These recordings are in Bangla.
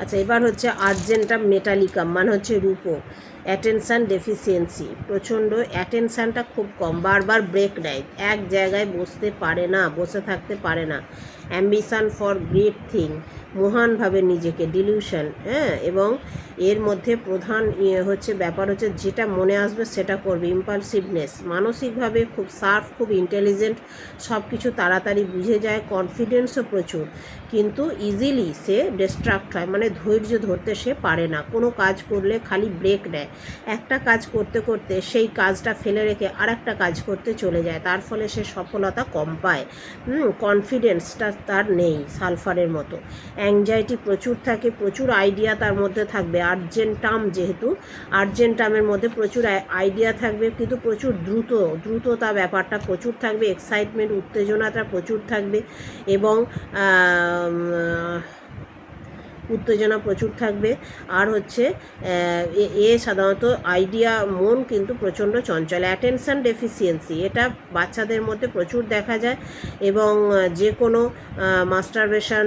আচ্ছা এবার হচ্ছে আর্জেন্টাম মেটালিকাম মানে হচ্ছে রূপো। অ্যাটেনশান ডেফিসিয়েন্সি প্রচণ্ড অ্যাটেনশানটা খুব কম। বারবার ব্রেক নেয়। এক জায়গায় বসতে পারে না, বসে থাকতে পারে না। অ্যাম্বিশান ফর গ্রেট থিং মহানভাবে নিজেকে ডিলিউশন হ্যাঁ? এবং এর মধ্যে প্রধান হচ্ছে ব্যাপার হচ্ছে যেটা মনে আসবে সেটা করবে ইম্পালসিভনেস মানসিকভাবে খুব সার্ফ খুব ইন্টেলিজেন্ট সব কিছু তাড়াতাড়ি বুঝে যায় কনফিডেন্সও প্রচুর। কিন্তু ইজিলি সে ডিস্ট্রাক্ট হয় মানে ধৈর্য ধরতে সে পারে না। কোনো কাজ করলে খালি ব্রেক নেয়। একটা কাজ করতে করতে সেই কাজটা ফেলে রেখে আর একটা কাজ করতে চলে যায়। তার ফলে সে সফলতা কম পায়। কনফিডেন্সটা তার নেই সালফারের মতো। অ্যাংজাইটি প্রচুর থাকে, প্রচুর আইডিয়া তার মধ্যে থাকবে। আর্জেন্টাম যেহেতু, আর্জেন্টামের মধ্যে প্রচুর আইডিয়া থাকবে, কিন্তু প্রচুর দ্রুত, দ্রুততা ব্যাপারটা প্রচুর থাকবে এক্সাইটমেন্ট উত্তেজনাটা প্রচুর থাকবে এবং উত্তেজনা প্রচুর থাকবে। আর হচ্ছে এ- সাধারণত আইডিয়া মন কিন্তু প্রচণ্ড চঞ্চল। অ্যাটেনশান ডেফিসিয়েন্সি এটা বাচ্চাদের মধ্যে প্রচুর দেখা যায় এবং যে কোনো মাস্টারবেশন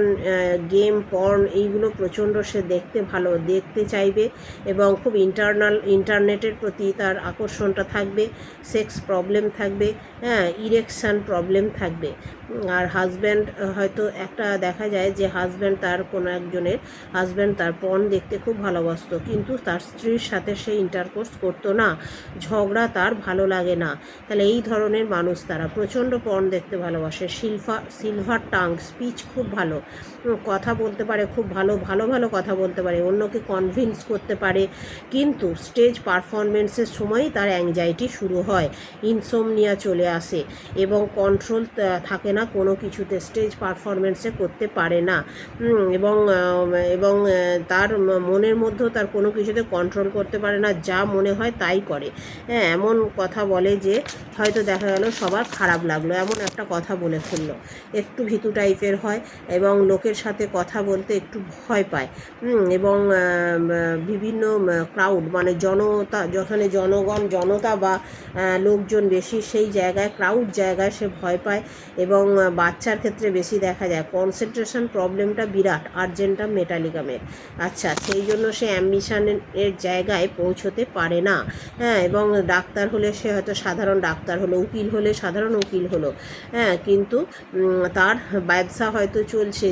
গেম পর্ন এইগুলো প্রচণ্ড সে দেখতে ভালো, দেখতে চাইবে এবং খুব ইন্টারনাল ইন্টারনেটের প্রতি তার আকর্ষণটা থাকবে সেক্স প্রবলেম থাকবে হ্যাঁ ইরেকশান প্রবলেম থাকবে। আর হাজব্যান্ড হয়তো একটা দেখা যায় যে হাজব্যান্ড তার কোনো একজনের হাজব্যান্ড তার পণ দেখতে খুব ভালোবাসতো, কিন্তু তার স্ত্রীর সাথে সে ইন্টারকোর্স করতো না। ঝগড়া তার ভালো লাগে না। তাহলে এই ধরনের মানুষ তারা। প্রচণ্ড পণ দেখতে ভালোবাসে। সিলভা সিলভার টাং স্পিচ খুব ভালো। কথা বলতে পারে খুব ভালো ভালো ভালো কথা বলতে পারে। অন্যকে কনভিন্স করতে পারে। কিন্তু স্টেজ পারফরমেন্সের সময়ই তার অ্যাংজাইটি শুরু হয়। ইনসোমনিয়া চলে আসে এবং কন্ট্রোল থাকে না। কোনো কিছুতে স্টেজ পারফরমেন্সে করতে পারে না। এবং এবং তার মনের মধ্যেও তার কোনো কিছুতে কন্ট্রোল করতে পারে না, যা মনে হয় তাই করে। হ্যাঁ এমন কথা বলে যে, হয়তো দেখা গেল সবার খারাপ লাগল, এমন একটা কথা বলে ফেলল। একটু ভীতু টাইপের হয় এবং লোকের সাথে কথা বলতে একটু ভয় পায়। এবং বিভিন্ন ক্রাউড মানে জনতা যেখানে জনগণ, জনতা বা লোকজন বেশি, সেই জায়গায় ক্রাউড জায়গায় সে ভয় পায় এবং বাচ্চার ক্ষেত্রে বেশি দেখা যায়। কনসেন্ট্রেশন প্রবলেমটা বিরাট আর্জেন্টাম মেটালিকামের আচ্ছা সেই জন্য সে অ্যাম্বিশনের জায়গায় পৌঁছতে পারে না। হ্যাঁ এবং ডাক্তার হলে সে হয়তো সাধারণ ডাক্তার হলো, উকিল হলে সাধারণ উকিল হলো। হ্যাঁ কিন্তু তার ব্যবসা হয়তো চলছে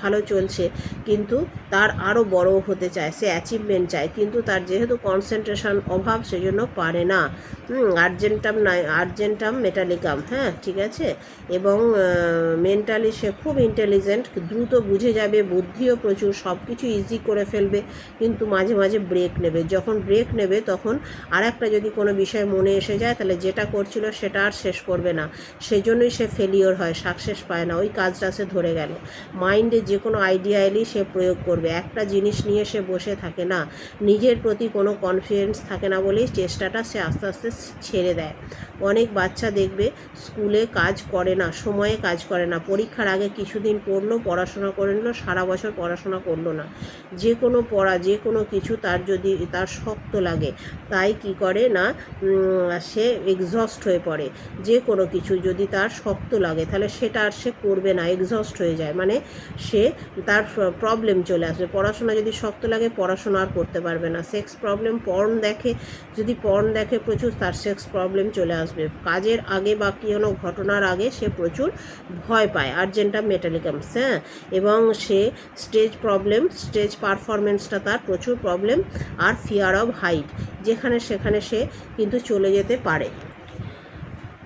ভালো চলছে, কিন্তু তার আরও বড় হতে চায়, সে অ্যাচিভমেন্ট চায়, কিন্তু তার যেহেতু কনসেন্ট্রেশন অভাব, সেজন্য পারে না। আর্জেন্টাম নাই আর্জেন্টাম মেটালিকাম হ্যাঁ ঠিক আছে? এবং মেন্টালি সে খুব ইন্টেলিজেন্ট দ্রুত বুঝে যাবে, বুদ্ধিও প্রচুর সব কিছু ইজি করে ফেলবে, কিন্তু মাঝে মাঝে ব্রেক নেবে। যখন ব্রেক নেবে, তখন আর একটা যদি কোনো বিষয় মনে এসে যায়, তাহলে যেটা করছিল সেটা আর শেষ করবে না। সেজন্যই সে ফেলিওর হয় সাকসেস পায় না। ওই কাজটা সে ধরে গেল। মাইন্ডে যে কোনো আইডিয়া এলেই সে প্রয়োগ করবে। একটা জিনিস নিয়ে সে বসে থাকে না। নিজের প্রতি কোনো কনফিডেন্স থাকে না বলেই চেষ্টাটা সে আস্তে আস্তে ছেড়ে দেয়। অনেক বাচ্চা দেখবে স্কুলে কাজ করে না, সময়ে কাজ করে না। পরীক্ষার আগে কিছুদিন পড়ল, পড়াশোনা করে নিল, সারা বছর পড়াশোনা করল না। যে কোনো পড়া, যে কোনো কিছু তার যদি, তার শক্ত লাগে, তাই কি করে না সে এক্সস্ট হয়ে পড়ে। যে কোনো কিছু যদি তার শক্ত লাগে, তাহলে সেটা আর সে করবে না এক্সস্ট হয়ে যায়। মানে সে তার প্রবলেম চলে আসবে। পড়াশোনা যদি শক্ত লাগে, পড়াশোনা আর করতে পারবে না। সেক্স প্রবলেম পর্ন দেখে, যদি পর্ন দেখে প্রচুর, তার সেক্স প্রবলেম চলে আসবে। কাজের আগে বা কোনো ঘটনার আগে সে প্রচুর ভয় পায়। আর্জেন্টা মেটালিকামস হ্যাঁ? এবং সে স্টেজ প্রবলেম স্টেজ পারফরমেন্সটা তার প্রচুর প্রবলেম আর ফিয়ার অফ হাইট যেখানে সেখানে সে কিন্তু চলে যেতে পারে।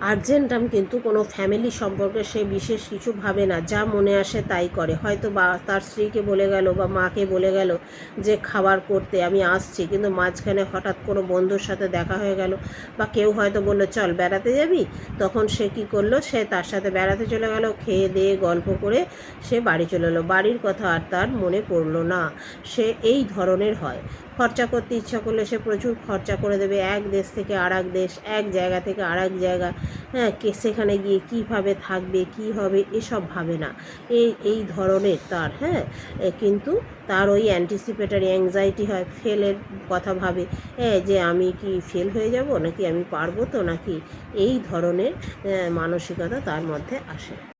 আর্জেন্টাম কিন্তু কোনো ফ্যামিলি সম্পর্কে সে বিশেষ কিছু ভাবে না। যা মনে আসে তাই করে। হয়তো বা তার স্ত্রীকে বলে গেল বা মাকে বলে গেল যে, খাবার করতে, আমি আসছি। কিন্তু মাঝখানে হঠাৎ কোনো বন্ধুর সাথে দেখা হয়ে গেল বা কেউ হয়তো বলল, চল বেড়াতে যাবি? তখন সে কি করল, সে তার সাথে বেড়াতে চলে গেল, খেয়ে দিয়ে গল্প করে সে বাড়ি চলে এলো। বাড়ির কথা আর তার মনে পড়ল না। সে এই ধরনের হয়। খরচা করতে ইচ্ছা করলে সে প্রচুর খরচা করে দেবে। এক দেশ থেকে আর দেশ, এক জায়গা থেকে আর জায়গা। হ্যাঁ কে সেখানে গিয়ে কীভাবে থাকবে, কি হবে, এসব ভাবে না। এই এই ধরনের তার হ্যাঁ? কিন্তু তার ওই অ্যান্টিসিপেটারি অ্যাংজাইটি হয়, ফেলের কথা ভাবে। হ্যাঁ যে আমি কি ফেল হয়ে যাব, নাকি আমি পারব তো, নাকি এই ধরনের মানসিকতা তার মধ্যে আসে।